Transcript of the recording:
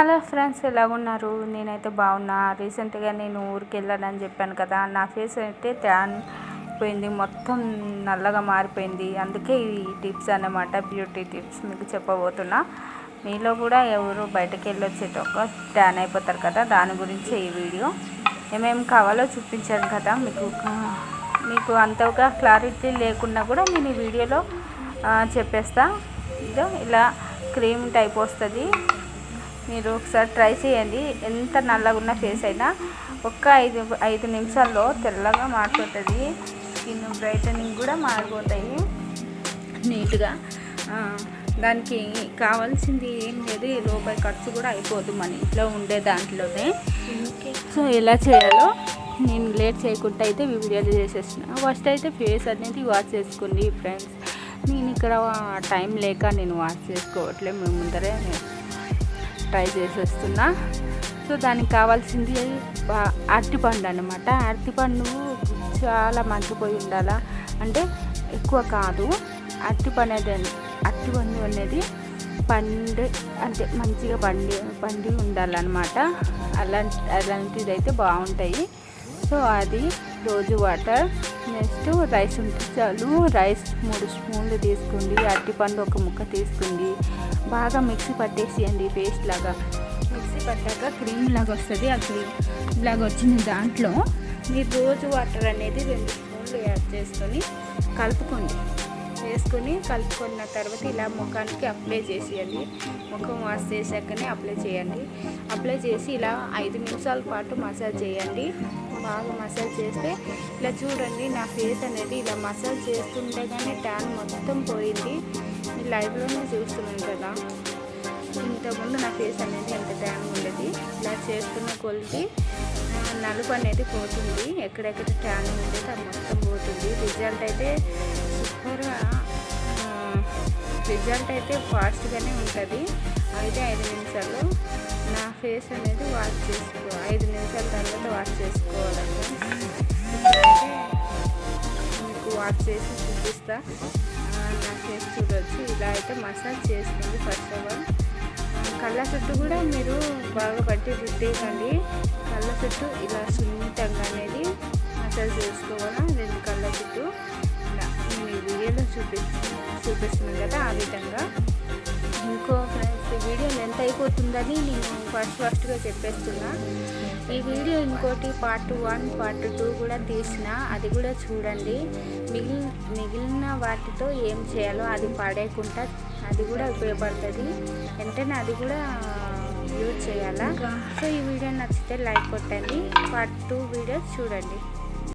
Hello friends ఎలా ఉన్నారు? నేనైతే బాగున్నా. రీసెంట్గా నేను ఊరికి వెళ్ళానని చెప్పాను కదా. నా ఫేస్ అయితే ట్యాన్ పోయింది. మొత్తం నల్లగా మారిపోయింది. అందుకే ఈ టిప్స్ అన్నమాట బ్యూటీ టిప్స్ మీకు చెప్పబోతున్నా. మీలో కూడా ఎవరు బయటకు వెళ్ళొచ్చేటొక్క ట్యాన్ అయిపోతారు కదా. దాని గురించి ఈ వీడియో. ఏమేమి కావాలో చూపించాను కదా మీకు. మీకు అంతగా క్లారిటీ లేకున్నా కూడా నేను ఈ వీడియోలో చెప్పేస్తా. ఇదో ఇలా క్రీమ్ టైప్ వస్తుంది. మీరు ఒకసారి ట్రై చేయండి. ఎంత నల్లగా ఉన్న ఫేస్ అయినా ఒక్క ఐదు ఐదు నిమిషాల్లో తెల్లగా మారిపోతుంది. స్కిన్ బ్రైటనింగ్ కూడా మారిపోతాయి. నీట్గా దానికి కావాల్సింది ఏం లేదు. రూపాయి ఖర్చు కూడా అయిపోదు మన ఇంట్లో ఉండే దాంట్లోనే. సో ఎలా చేయాలో నేను లేట్ చేయకుండా అయితే వీడియోలు చేసేస్తున్నా. ఫస్ట్ అయితే ఫేస్ అనేది వాష్ చేసుకోండి ఫ్రెండ్స్ నేను ఇక్కడ టైం లేక నేను వాష్ చేసుకోవట్లే. మేము ముందరే ట్రై చేసేస్తున్నా. సో దానికి కావాల్సింది అరటిపండు అనమాట అరటిపండు చాలా మగ్గిపోయి ఉండాలా? అంటే ఎక్కువ కాదు. అరటిపండు అనేది అరటిపండు అనేది పండు అంటే మంచిగా పండి పండి ఉండాలన్నమాట. అలాంటి అలాంటిది అయితే బాగుంటాయి. సో అది రోజు వాటర్ నెక్స్ట్ రైస్ ఉంటే చాలు. రైస్ మూడు స్పూన్లు తీసుకోండి. అరటిపండు ఒక ముక్క తీసుకోండి. బాగా మిక్సీ పట్టేసేయండి పేస్ట్ లాగా. మిక్సీ పట్టాక క్రీమ్ లాగా వస్తుంది ఆ క్రీమ్ లాగా వచ్చిన దాంట్లో మీరు రోజు వాటర్ అనేది రెండు స్పూన్లు యాడ్ చేసుకొని కలుపుకోండి. వేసుకొని కలుపుకున్న తర్వాత ఇలా ముఖానికి అప్లై చేసేయండి. ముఖం వాష్ చేశాకనే అప్లై చేయండి. అప్లై చేసి ఇలా ఐదు నిమిషాల పాటు మసాజ్ చేయండి. బాగా మసాజ్ చేస్తే ఇలా చూడండి నా ఫేస్ అనేది ఇలా మసాజ్ చేస్తుండగానే ట్యాన్ మొత్తం పోయింది. మీరు లైవ్లోనే చూస్తున్నాను కదా. ఇంతకుముందు నా ఫేస్ అనేది ఎంత ట్యాన్ ఉండేది. ఇలా చేస్తున్న కొలిది నలుపు అనేది పోతుంది. ఎక్కడెక్కడ ట్యాన్ ఉండేది అది మొత్తం పోతుంది. రిజల్ట్ అయితే సూపర్గా రిజల్ట్ అయితే ఫాస్ట్గానే ఉంటుంది. అయితే ఐదు నిమిషాలు నా ఫేస్ అనేది వాష్ చేసుకో ఐదు నిమిషాల తర్వాత వాష్ చేసుకోవాలండి. మీకు వాష్ చేసి చూపిస్తా. నా ఫేస్ ఇలా అయితే మసాజ్ చేసుకోండి ఫస్ట్ ఆఫ్ ఆల్ కళ్ళ చుట్టూ కూడా మీరు బాగా పట్టి రుద్దేయండి కళ్ళ చుట్టూ ఇలా సున్నితంగా అనేది మసాజ్ చేసుకోవాలా? రెండు కళ్ళ చుట్టూ. ఇలా నేను వీడియోలో చూపి చూపిస్తున్నాను కదా ఆ విధంగా. అయిపోతుందని నేను ఫస్ట్ ఫస్ట్గా చెప్పేస్తున్నా. ఈ వీడియో ఇంకోటి పార్ట్ వన్ పార్ట్ టూ కూడా తీసిన. అది కూడా చూడండి. మిగిలిన మిగిలిన వాటితో ఏం చేయాలో అది పాడేయకుండా అది కూడా ఉపయోగపడుతుంది. వెంటనే అది కూడా యూజ్ చేయాలా? సో ఈ వీడియో నచ్చితే లైక్ కొట్టండి. పార్ట్ టూ వీడియోస్ చూడండి.